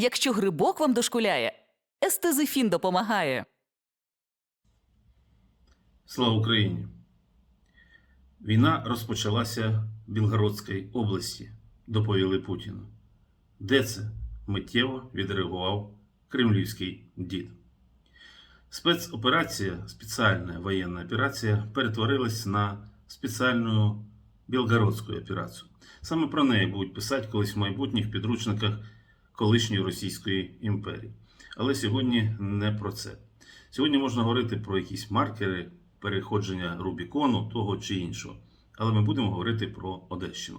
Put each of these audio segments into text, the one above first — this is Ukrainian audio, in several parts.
Якщо грибок вам дошкуляє, естезифін допомагає. Слава Україні! Війна розпочалася в Білгородській області, доповіли Путіну. Де це? Миттєво відреагував кремлівський дід. Спецоперація, спеціальна воєнна операція перетворилась на спеціальну білгородську операцію. Саме про неї будуть писати колись в майбутніх підручниках колишньої Російської імперії. Але сьогодні не про це. Сьогодні можна говорити про якісь маркери переходження Рубікону, того чи іншого. Але ми будемо говорити про Одещину.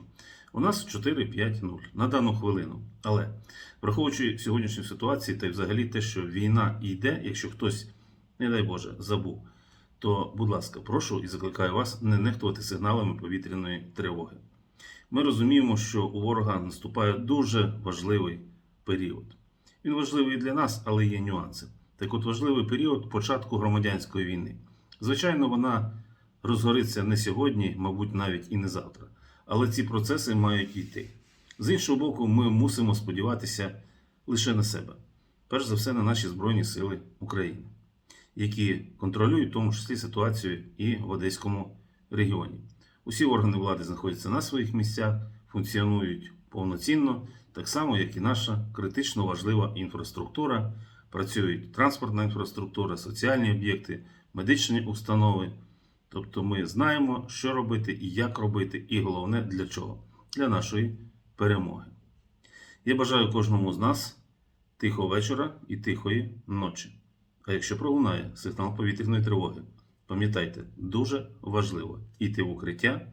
У нас 4-5-0 на дану хвилину. Але враховуючи сьогоднішню ситуацію та й взагалі те, що війна йде, якщо хтось, не дай Боже, забув, то, будь ласка, прошу і закликаю вас не нехтувати сигналами повітряної тривоги. Ми розуміємо, що у ворога наступає дуже важливий період. Він важливий і для нас, але є нюанси. Так от важливий період початку громадянської війни. Звичайно, вона розгориться не сьогодні, мабуть, навіть і не завтра. Але ці процеси мають йти. З іншого боку, ми мусимо сподіватися лише на себе, перш за все на наші Збройні Сили України, які контролюють в тому числі ситуацію і в Одеському регіоні. Усі органи влади знаходяться на своїх місцях, функціонують повноцінно, так само, як і наша критично важлива інфраструктура. Працюють транспортна інфраструктура, соціальні об'єкти, медичні установи. Тобто ми знаємо, що робити і як робити, і головне для чого? Для нашої перемоги. Я бажаю кожному з нас тихого вечора і тихої ночі. А якщо пролунає сигнал повітряної тривоги, пам'ятайте, дуже важливо йти в укриття,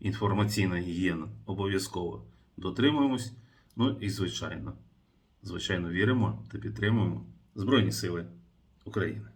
інформаційна гігієна обов'язково дотримуємось. Ну і звичайно, звичайно, віримо та підтримуємо Збройні Сили України.